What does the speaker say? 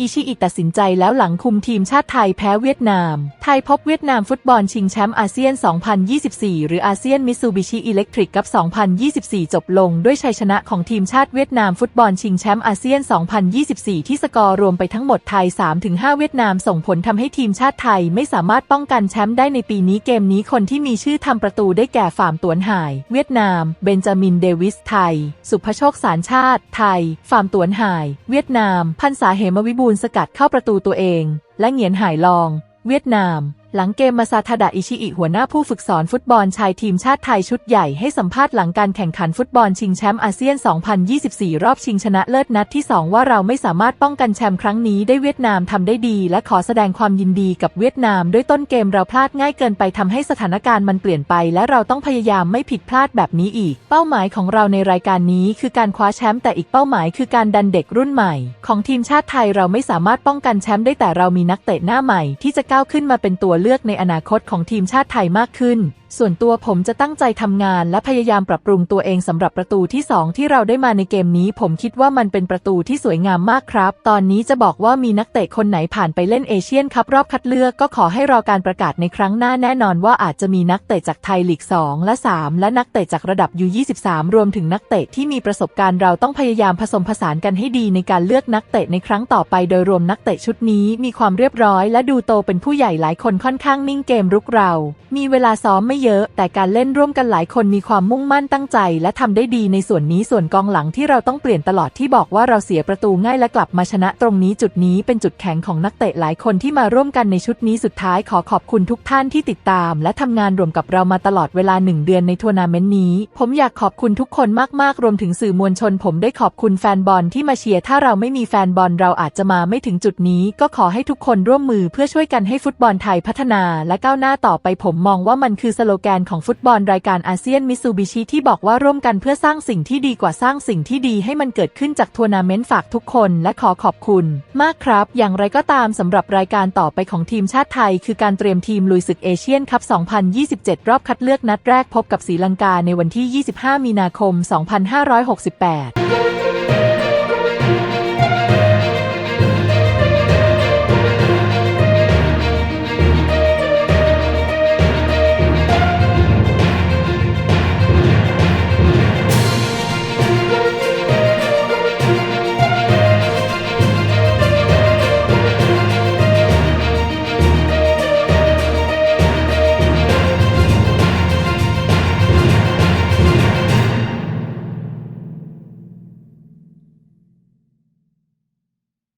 อิชิอิตัดสินใจแล้วหลังคุมทีมชาติไทยแพ้เวียดนาม ไทยพบเวียดนามฟุตบอลชิงแชมป์อาเซียน 2024 หรืออาเซียนมิซูบิชิอิเล็กทริกกับ 2024 จบลงด้วยชัยชนะของทีมชาติเวียดนามฟุตบอลชิงแชมป์อาเซียน 2024 ที่สกอร์รวมไปทั้งหมดไทย 3-5 เวียดนามส่งผลทำให้ทีมชาติไทยไม่สามารถป้องกันแชมป์ได้ในปีนี้เกมนี้คนที่มีชื่อทำประตูได้แก่ฝ่ามตวนหาย เวียดนาม เบนจามินเดวิสไทย สุภโชคสารชาติ ไทย ฝ่ามตวนหาย เวียดนาม พันษาเหมวิบูลย์สกัดเข้าประตูตัวเอง และเหงียนหายลอง เวียดนาม หลังเกมมาซาทาดะอิชิอิหัวหน้าผู้ฝึกสอนฟุตบอลชายทีมชาติไทยชุดใหญ่ให้สัมภาษณ์หลังการแข่งขันฟุตบอลชิงแชมป์อาเซียน 2024 รอบชิงชนะเลิศนัดที่ 2 ว่าเราไม่สามารถป้องกันแชมป์ครั้งนี้ได้เวียดนามทำได้ดี และขอแสดงความยินดีกับเวียดนามด้วยต้นเกมเราพลาดง่ายเกินไปทำให้สถานการณ์มันเปลี่ยนไป และเราต้องพยายามไม่ผิดพลาดแบบนี้อีก เป้าหมายของเราในรายการนี้ คือการคว้าแชมป์แต่อีกเป้าหมายคือการดันเด็กรุ่นใหม่ ของทีมชาติไทยเราไม่สามารถป้องกันแชมป์ได้แต่เรามีนักเตะหน้าใหม่ ที่จะก้าวขึ้นมาเป็นตัวเลือกในอนาคตของทีมชาติไทยมากขึ้นส่วนตัวผมจะตั้งใจทำงานและพยายามปรับปรุงตัวเองสำหรับประตูที่ 2 ที่เราได้มาในเกมนี้ ผมคิดว่ามันเป็นประตูที่สวยงามมากครับ ตอนนี้จะบอกว่ามีนักเตะคนไหนผ่านไปเล่นเอเชียนคัพรอบคัดเลือกก็ขอให้รอการประกาศในครั้งหน้าแน่นอนว่าอาจจะมีนักเตะจากไทยลีก 2 และ 3 และนักเตะจากระดับ U23 รวมถึงนักเตะที่มีประสบการณ์เราต้องพยายามผสมผสานกันให้ดีในการเลือกนักเตะในครั้งต่อไป โดยรวมนักเตะชุดนี้มีความเรียบร้อย และดูโตเป็นผู้ใหญ่หลายคนค่อนข้างนิ่งเกมรุกเรา มีเวลาซ้อมไม่เยอะ แต่การเล่นร่วมกันหลายคนมีความมุ่งมั่นตั้งใจ และทำได้ดีในส่วนนี้ส่วนกองหลังที่เราต้องเปลี่ยนตลอดที่บอกว่าเราเสียประตูง่ายและกลับมาชนะตรงนี้จุดนี้เป็นจุดแข็งของนักเตะหลายคนที่มาร่วมกันในชุดนี้สุดท้ายขอขอบคุณทุกท่านที่ติดตาม และทำงานรวมกับเรามาตลอดเวลาหนึ่งเดือนในทัวร์นาเมนต์นี้ ผมอยากขอบคุณทุกคนมากๆ รวมถึงสื่อมวลชน ผมได้ขอบคุณแฟนบอลที่มาเชียร์ถ้าเราไม่มีแฟนบอลเราอาจจะมาไม่ถึงจุดนี้ ก็ขอให้ทุกคนร่วมมือเพื่อช่วยกันให้ฟุตบอลไทยพัฒนาและก้าวหน้าต่อไปผมมองว่ามันคือสโลแกนของฟุตบอลรายการอาเซียนมิซูบิชิที่บอกว่าร่วมกันเพื่อสร้างสิ่งที่ดีกว่าสร้างสิ่งที่ดีให้มันเกิดขึ้นจากทัวร์นาเมนต์ฝากทุกคนและขอขอบคุณ มากครับ อย่างไรก็ตามสำหรับรายการต่อไปของทีมชาติไทย คือการเตรียมทีมลุยศึกเอเชียนคัพ 2027 รอบคัดเลือกนัดแรกพบกับศรีลังกาในวันที่ 25 มีนาคม 2568